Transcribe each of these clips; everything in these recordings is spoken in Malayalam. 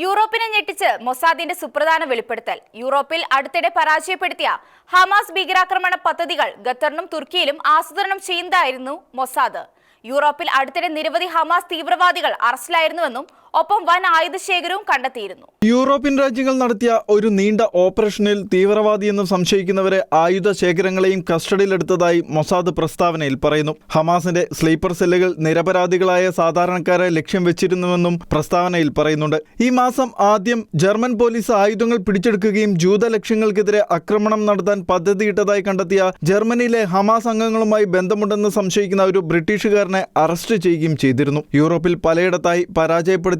യൂറോപ്പിനെ ഞെട്ടിച്ച് മൊസാദിന്റെ സുപ്രധാന വെളിപ്പെടുത്തൽ. യൂറോപ്പിൽ അടുത്തിടെ പരാജയപ്പെടുത്തിയ ഹമാസ് ഭീകരാക്രമണ പദ്ധതികൾ ഖത്തറിനും തുർക്കിയിലും ആസൂത്രണം ചെയ്യുന്നതായിരുന്നു മൊസാദ്. യൂറോപ്പിൽ അടുത്തിടെ നിരവധി ഹമാസ് തീവ്രവാദികൾ അറസ്റ്റിലായിരുന്നുവെന്നും ഒപ്പം വൻ ആയുധശേഖരവും കണ്ടെത്തിയിരുന്നു. യൂറോപ്യൻ രാജ്യങ്ങൾ നടത്തിയ ഒരു നീണ്ട ഓപ്പറേഷനിൽ തീവ്രവാദിയെന്ന് സംശയിക്കുന്നവരെ ആയുധ ശേഖരങ്ങളെയും കസ്റ്റഡിയിലെടുത്തതായി മൊസാദ് പ്രസ്താവനയിൽ പറയുന്നു. ഹമാസിന്റെ സ്ലീപ്പർ സെല്ലുകൾ നിരപരാധികളായ സാധാരണക്കാരെ ലക്ഷ്യം വെച്ചിരുന്നുവെന്നും പ്രസ്താവനയിൽ പറയുന്നുണ്ട്. ഈ മാസം ആദ്യം ജർമ്മൻ പോലീസ് ആയുധങ്ങൾ പിടിച്ചെടുക്കുകയും ജൂത ലക്ഷ്യങ്ങൾക്കെതിരെ ആക്രമണം നടത്താൻ പദ്ധതിയിട്ടതായി കണ്ടെത്തിയ ജർമ്മനിയിലെ ഹമാസ് അംഗങ്ങളുമായി ബന്ധമുണ്ടെന്ന് സംശയിക്കുന്ന ഒരു ബ്രിട്ടീഷുകാരനെ അറസ്റ്റ് ചെയ്യുകയും ചെയ്തിരുന്നു. യൂറോപ്പിൽ പലയിടത്തായി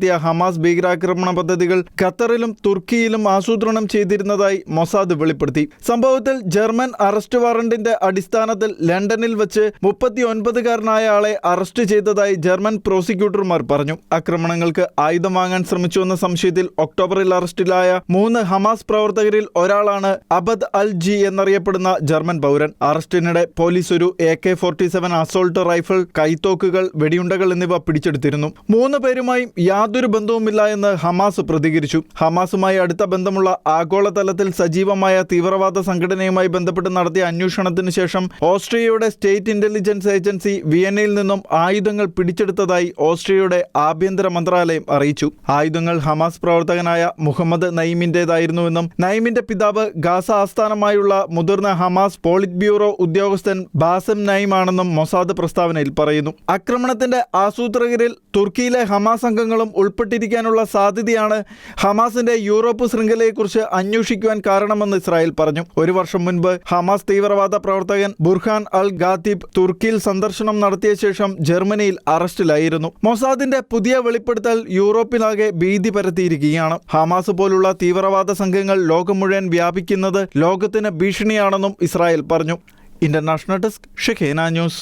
പരാജയപ്പെടുത്തിയ ഹമാസ് ഭീകരാക്രമണ പദ്ധതികൾ ഖത്തറിലും തുർക്കിയിലും ആസൂത്രണം ചെയ്തിരുന്നതായി മൊസാദ് വെളിപ്പെടുത്തി. സംഭവത്തിൽ ജർമ്മൻ അറസ്റ്റ് വാറന്റിന്റെ അടിസ്ഥാനത്തിൽ ലണ്ടനിൽ വെച്ച് മുപ്പത്തിയൊൻപതുകാരനായ ആളെ അറസ്റ്റ് ചെയ്തതായി ജർമ്മൻ പ്രോസിക്യൂട്ടർമാർ പറഞ്ഞു. ആക്രമണങ്ങൾക്ക് ആയുധം വാങ്ങാൻ ശ്രമിച്ചുവെന്ന സംശയത്തിൽ ഒക്ടോബറിൽ അറസ്റ്റിലായ മൂന്ന് ഹമാസ് പ്രവർത്തകരിൽ ഒരാളാണ് അബദ് അൽ ജി എന്നറിയപ്പെടുന്ന ജർമ്മൻ പൗരൻ. അറസ്റ്റിനിടെ പോലീസ് ഒരു A K forty seven assault rifle കൈത്തോക്കുകൾ വെടിയുണ്ടകൾ എന്നിവ പിടിച്ചെടുത്തിരുന്നു. മൂന്ന് പേരുമായും യാതൊരു ബന്ധവുമില്ല എന്ന് ഹമാസ് പ്രതികരിച്ചു. ഹമാസുമായി അടുത്ത ബന്ധമുള്ള ആഗോളതലത്തിൽ സജീവമായ തീവ്രവാദ സംഘടനയുമായി ബന്ധപ്പെട്ട് നടത്തിയ അന്വേഷണത്തിന് ശേഷം ഓസ്ട്രിയയുടെ സ്റ്റേറ്റ് ഇന്റലിജൻസ് ഏജൻസി വിയന്നയിൽ നിന്നും ആയുധങ്ങൾ പിടിച്ചെടുത്തതായി ഓസ്ട്രിയയുടെ ആഭ്യന്തര മന്ത്രാലയം അറിയിച്ചു. ആയുധങ്ങൾ ഹമാസ് പ്രവർത്തകനായ മുഹമ്മദ് നയിമിന്റേതായിരുന്നുവെന്നും നയിമിന്റെ പിതാവ് ഗാസ ആസ്ഥാനമായുള്ള മുതിർന്ന ഹമാസ് പോളിറ്റ് ബ്യൂറോ ഉദ്യോഗസ്ഥൻ ബാസം നയിമാണെന്നും മൊസാദ് പ്രസ്താവനയിൽ പറയുന്നു. ആക്രമണത്തിന്റെ ആസൂത്രകരിൽ തുർക്കിയിലെ ഹമാസ് അംഗങ്ങളും ഉൾപ്പെട്ടിരിക്കാനുള്ള സാധ്യതയാണ് ഹമാസിന്റെ യൂറോപ്പ് ശൃംഖലയെക്കുറിച്ച് അന്വേഷിക്കുവാൻ കാരണമെന്ന് ഇസ്രായേൽ പറഞ്ഞു. ഒരു വർഷം മുൻപ് ഹമാസ് തീവ്രവാദ പ്രവർത്തകൻ ബുർഹാൻ അൽ ഗാത്തിബ് തുർക്കിയിൽ സന്ദർശനം നടത്തിയ ശേഷം ജർമ്മനിയിൽ അറസ്റ്റിലായിരുന്നു. മൊസാദിന്റെ പുതിയ വെളിപ്പെടുത്തൽ യൂറോപ്പിലാകെ ഭീതി പരത്തിയിരിക്കുകയാണ്. ഹമാസ് പോലുള്ള തീവ്രവാദ സംഘങ്ങൾ ലോകം മുഴുവൻ വ്യാപിക്കുന്നത് ലോകത്തിന് ഭീഷണിയാണെന്നും ഇസ്രായേൽ പറഞ്ഞു. International desk Shekinah news.